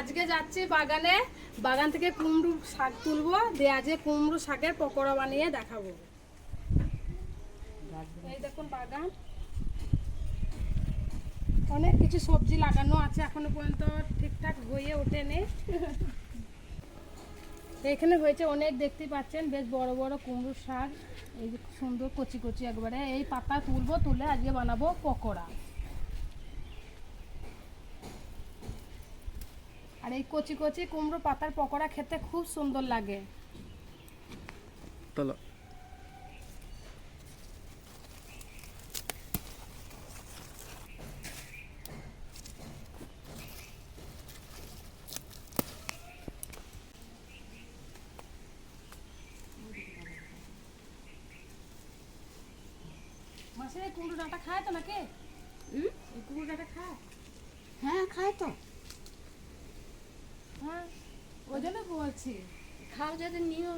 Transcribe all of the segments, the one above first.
আজকে যাচ্ছি বাগানে। বাগান থেকে কুমড়ো শাক তুলবো, দিয়ে আজকে কুমড়ো শাকের পকোড়া বানিয়ে দেখাবো। এই দেখুন বাগান। অনেক কিছু সবজি লাগানো আছে এখনও পর্যন্ত, ঠিকঠাক হয়ে ওঠেনি। এখানে হয়েছে অনেক দেখতে পাচ্ছেন, বেশ বড় বড় কুমড়ো শাক। এই সুন্দর কচি কচি একবারে। এই পাতা তুলবো, তুলে আজকে বানাবো পকোড়া। আর এই কচি কচি কুমড়ো পাতার পকোড়া খেতে খুব সুন্দর লাগে। চলো মাসের কুমড়ো ডাঁটা খায় তো নাকি? কুমড়ো ডাঁটা খায়? হ্যাঁ খায় তো। হ্যাঁ ওই জন্য বলছি। খাও যাদের নিয়েও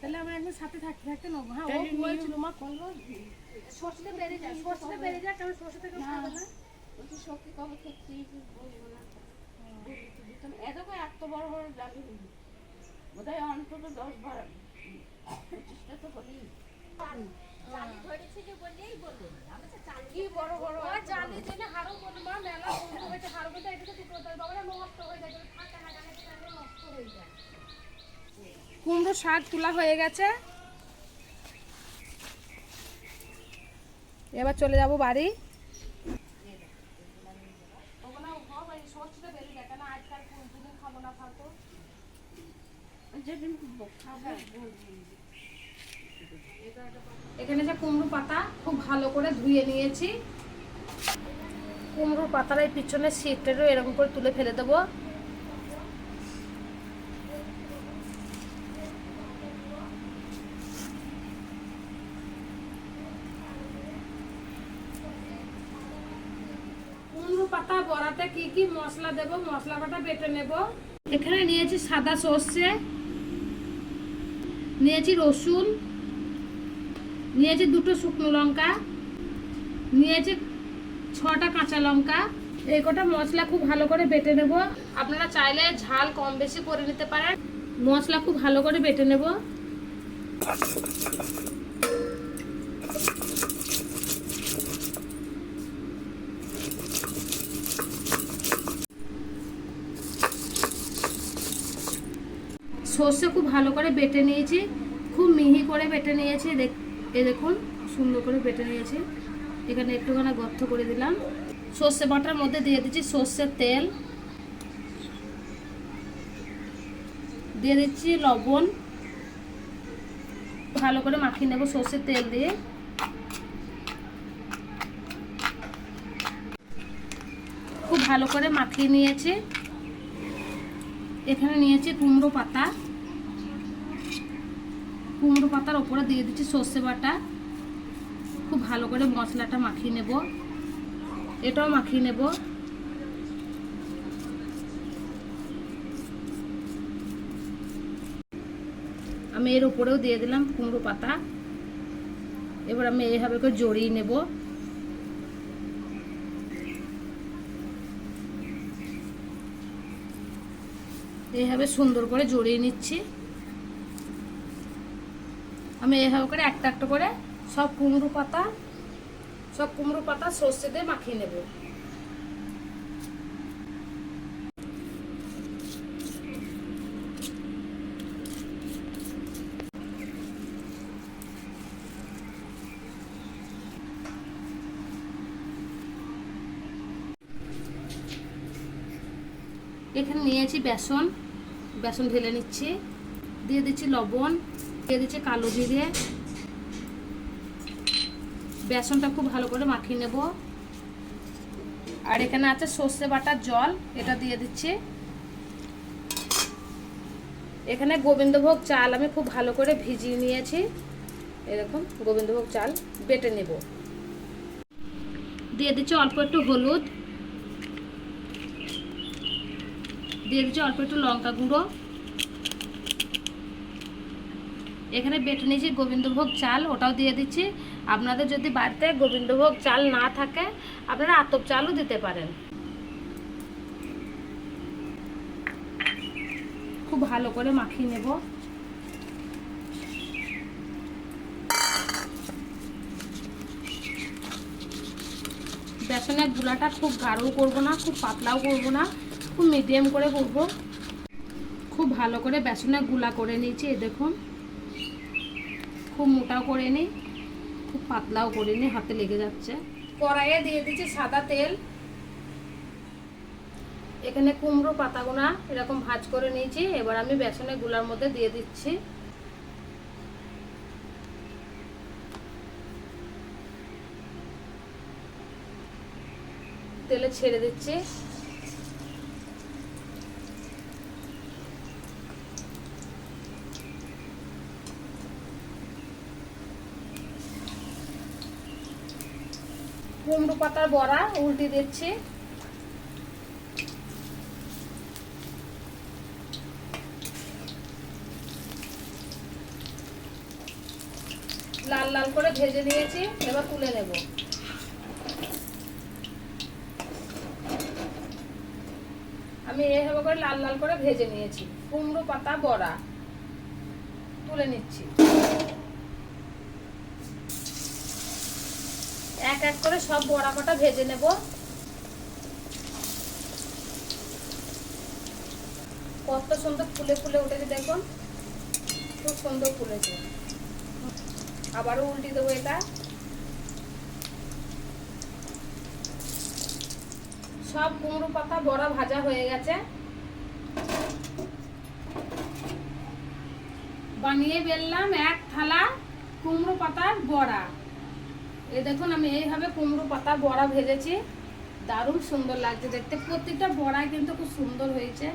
তাহলে আমরা একদিন সাথে থাকতে থাকতে নেব। হ্যাঁ ও বলছিল মা করব সরষেটা বেড়ে যায় সরষেটা বেড়ে যায় কারণ সরষে থেকে খাবে না। বলছি সত্যি কবে খেতে বলব না। এত করে এত বড় বড় ডালি বোধ হয় অন্তত দশ বারো পঁচিশটা তো হবেই। কি বড় বড় ও জানি জেনে হারও বলব মেলা কুমড়ো হয়েছে হারও বলতে এটা তো করতে হবে বাবা নষ্ট হয়ে যায় যদি থাকে না জানে তাহলে নষ্ট হয়ে যায় কুমড়ো শাক তোলা হয়ে গেছে। এবার চলে যাব বাড়ি। এখানে যে কুমড়ো পাতা খুব ভালো করে ধুয়ে নিয়েছি। কুমড়োর পাতার এই পিছনে সিটটারও এরকম করে তুলে ফেলে দেবো। পাতা বড়াতে কি কি মশলা দেব? মশলা বাটা বেটে নেব। এখানে নিয়েছি সাদা সর্ষে, নিয়েছি রসুন, নিয়েছি দুটো শুকনো লঙ্কা, নিয়েছি ছটা কাঁচা লঙ্কা। এই কটা মশলা খুব ভালো করে বেটে নেব। আপনারা চাইলে ঝাল কম বেশি করে নিতে পারেন। মশলা খুব ভালো করে বেটে নেব। সর্ষে খুব ভালো করে বেটে নিয়েছি। খুব মিহি করে বেটে নিয়েছি। এ দেখুন, সুন্দর করে বেটে নিয়েছি। এখানে একটুখানি গর্ত করে দিলাম। সর্ষে বাটার মধ্যে দিয়ে দিচ্ছি সর্ষের তেল। দিয়ে দিচ্ছি লবণ। ভালো করে মাখিয়ে নেব সর্ষের তেল দিয়ে। খুব ভালো করে মাখিয়ে নিয়েছি। এখানে নিয়েছি কুমড়ো পাতা। কুমড়ো পাতার ওপরে দিয়ে দিচ্ছি সর্ষে বাটা। খুব ভালো করে মশলাটা মাখিয়ে নেব। এটাও মাখিয়ে নেব। আমি এর উপরেও দিয়ে দিলাম কুমড়ো পাতা। এবার আমি এইভাবে করে জড়িয়ে নেব। এইভাবে সুন্দর করে জড়িয়ে নিচ্ছি। আমি এভাবে করে একটা একটা করে সব কুমড়ো পাতা, সব কুমড়ো পাতা সর্ষে দিয়ে মাখিয়ে নেব। এখানে নিয়েছি বেসন বেসন ঢেলে নিচ্ছি, দিয়ে দিচ্ছি লবণ দিয়ে দিচ্ছি কালো জিরে বেসনটা খুব ভালো করে মাখিয়ে নেব। আর এখানে আছে সর্ষে বাটার জল, এটা দিয়ে দিচ্ছি। এখানে গোবিন্দভোগ চাল আমি খুব ভালো করে ভিজিয়ে নিয়েছি। এরকম গোবিন্দভোগ চাল বেটে নেব। দিয়ে দিচ্ছি অল্প একটু হলুদ। দিয়ে দিচ্ছি অল্প একটু লঙ্কা গুঁড়ো। এখানে বেটে নিয়েছি গোবিন্দভোগ চাল, ওটাও দিয়ে দিচ্ছি। আপনাদের যদি বাড়িতে গোবিন্দভোগ চাল না থাকে, আপনারা আতপ চালও দিতে পারেন। খুব ভালো করে মাখিয়ে নেব। বেসনের গুলাটা খুব গাঢ়ও করব না, খুব পাতলাও করব না, খুব মিডিয়াম করে করব। খুব ভালো করে বেসনেরগুলা করে নিয়েছি, এই দেখুন। খুব মোটাও করে নিই খুব পাতলাও করে নিই হাতে লেগে যাচ্ছে। কড়াইয়ে দিয়ে দিচ্ছি সাদা তেল। এখানে কুমড়ো পাতাগুনা এরকম ভাজ করে নিয়েছি, এবার আমি বেসনেরগুলার মধ্যে দিয়ে দিচ্ছি। তেলে ছেড়ে দিচ্ছি। কুমড়ো পাতার বড়া, উল্টে দিচ্ছি। লাল লাল করে ভেজে নিয়েছি, এবার তুলে নেব। আমি এইভাবে করে লাল লাল করে ভেজে নিয়েছি। কুমড়ো পাতা, বড়া। তুলে নিচ্ছি। এক এক করে সব বড়া কটা ভেজে নেব। কত সুন্দর ফুলে ফুলে উঠেছে দেখুন। খুব সুন্দর ফুলেছে। আবারও উল্টি দেবো এটা। সব কুমড়ো পাতা, বড়া ভাজা হয়ে গেছে। বানিয়ে বেললাম এক থালা কুমড়ো পাতার বড়া। এই দেখুন, আমি এইভাবে কুমড়ো পাতা, বড়া ভেজেছি। দারুণ সুন্দর লাগছে দেখতে। প্রত্যেকটা বড়া কিন্তু খুব সুন্দর হয়েছে।